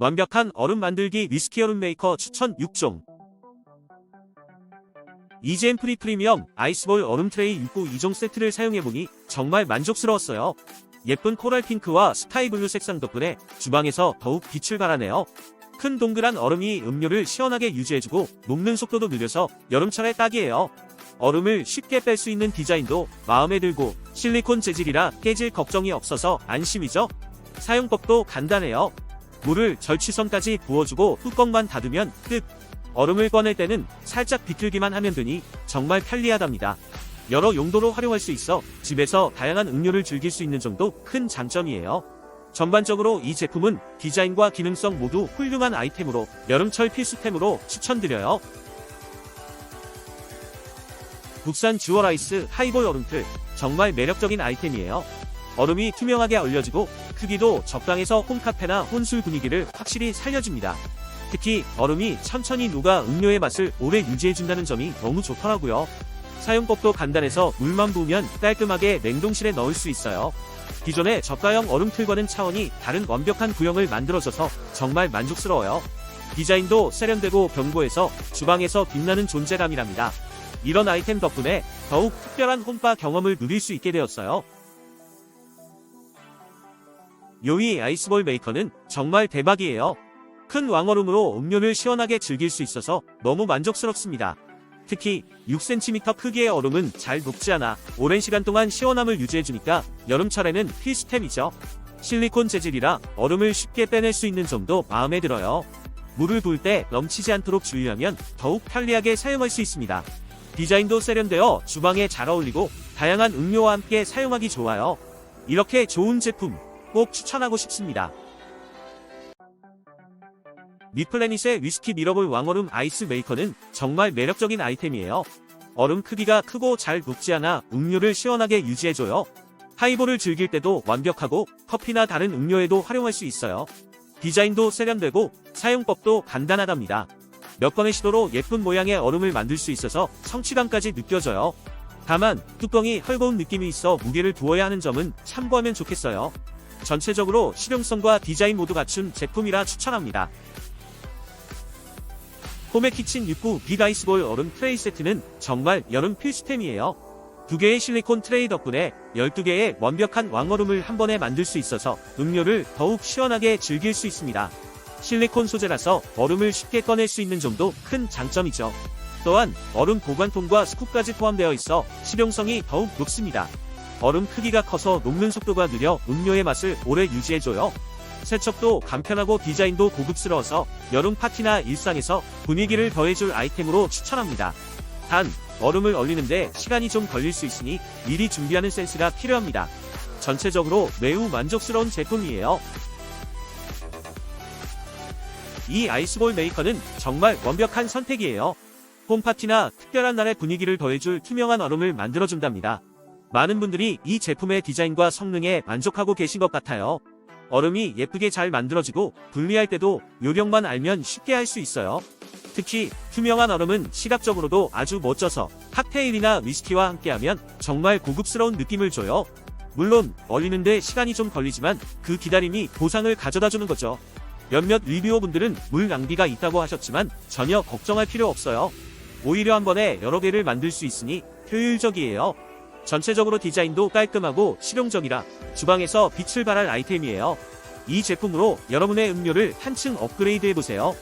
완벽한 얼음 만들기 위스키 얼음 메이커 추천 6종 이젠 프리 프리미엄 아이스볼 얼음 트레이 6구 2종 세트를 사용해보니 정말 만족스러웠어요. 예쁜 코랄 핑크와 스카이 블루 색상 덕분에 주방에서 더욱 빛을 발하네요. 큰 동그란 얼음이 음료를 시원하게 유지해주고 녹는 속도도 느려서 여름철에 딱이에요. 얼음을 쉽게 뺄 수 있는 디자인도 마음에 들고 실리콘 재질이라 깨질 걱정이 없어서 안심이죠. 사용법도 간단해요. 물을 절취선까지 부어주고 뚜껑만 닫으면 끝. 얼음을 꺼낼 때는 살짝 비틀기만 하면 되니 정말 편리하답니다. 여러 용도로 활용할 수 있어 집에서 다양한 음료를 즐길 수 있는 점도 큰 장점이에요. 전반적으로 이 제품은 디자인과 기능성 모두 훌륭한 아이템으로 여름철 필수템으로 추천드려요. 국산 주얼아이스 하이볼 얼음틀 정말 매력적인 아이템이에요. 얼음이 투명하게 얼려지고 크기도 적당해서 홈카페나 혼술 분위기를 확실히 살려줍니다. 특히 얼음이 천천히 녹아 음료의 맛을 오래 유지해준다는 점이 너무 좋더라고요. 사용법도 간단해서 물만 부으면 깔끔하게 냉동실에 넣을 수 있어요. 기존의 저가형 얼음틀과는 차원이 다른 완벽한 구형을 만들어줘서 정말 만족스러워요. 디자인도 세련되고 견고해서 주방에서 빛나는 존재감이랍니다. 이런 아이템 덕분에 더욱 특별한 홈바 경험을 누릴 수 있게 되었어요. 요이 아이스볼 메이커는 정말 대박이에요. 큰 왕얼음으로 음료를 시원하게 즐길 수 있어서 너무 만족스럽습니다. 특히 6cm 크기의 얼음은 잘 녹지 않아 오랜 시간 동안 시원함을 유지해주니까 여름철에는 필수템이죠. 실리콘 재질이라 얼음을 쉽게 빼낼 수 있는 점도 마음에 들어요. 물을 부을 때 넘치지 않도록 주의하면 더욱 편리하게 사용할 수 있습니다. 디자인도 세련되어 주방에 잘 어울리고 다양한 음료와 함께 사용하기 좋아요. 이렇게 좋은 제품 꼭 추천하고 싶습니다. 미플래닛의 위스키 미러볼 왕얼음 아이스 메이커는 정말 매력적인 아이템이에요. 얼음 크기가 크고 잘 녹지 않아 음료를 시원하게 유지해줘요. 하이볼을 즐길 때도 완벽하고 커피나 다른 음료에도 활용할 수 있어요. 디자인도 세련되고 사용법도 간단하답니다. 몇 번의 시도로 예쁜 모양의 얼음을 만들 수 있어서 성취감까지 느껴져요. 다만 뚜껑이 헐거운 느낌이 있어 무게를 두어야 하는 점은 참고하면 좋겠어요. 전체적으로 실용성과 디자인 모두 갖춘 제품이라 추천합니다. 홈의 키친 6구 빅 아이스볼 얼음 트레이 세트는 정말 여름 필수템이에요. 두 개의 실리콘 트레이 덕분에 12개의 완벽한 왕얼음을 한 번에 만들 수 있어서 음료를 더욱 시원하게 즐길 수 있습니다. 실리콘 소재라서 얼음을 쉽게 꺼낼 수 있는 점도 큰 장점이죠. 또한 얼음 보관통과 스쿱까지 포함되어 있어 실용성이 더욱 높습니다. 얼음 크기가 커서 녹는 속도가 느려 음료의 맛을 오래 유지해줘요. 세척도 간편하고 디자인도 고급스러워서 여름 파티나 일상에서 분위기를 더해줄 아이템으로 추천합니다. 단, 얼음을 얼리는데 시간이 좀 걸릴 수 있으니 미리 준비하는 센스가 필요합니다. 전체적으로 매우 만족스러운 제품이에요. 이 아이스볼 메이커는 정말 완벽한 선택이에요. 홈파티나 특별한 날의 분위기를 더해줄 투명한 얼음을 만들어준답니다. 많은 분들이 이 제품의 디자인과 성능에 만족하고 계신 것 같아요. 얼음이 예쁘게 잘 만들어지고 분리할 때도 요령만 알면 쉽게 할 수 있어요. 특히 투명한 얼음은 시각적으로도 아주 멋져서 칵테일이나 위스키와 함께하면 정말 고급스러운 느낌을 줘요. 물론 얼리는데 시간이 좀 걸리지만 그 기다림이 보상을 가져다주는 거죠. 몇몇 리뷰어분들은 물 낭비가 있다고 하셨지만 전혀 걱정할 필요 없어요. 오히려 한 번에 여러 개를 만들 수 있으니 효율적이에요. 전체적으로 디자인도 깔끔하고 실용적이라 주방에서 빛을 발할 아이템이에요. 이 제품으로 여러분의 음료를 한층 업그레이드 해보세요.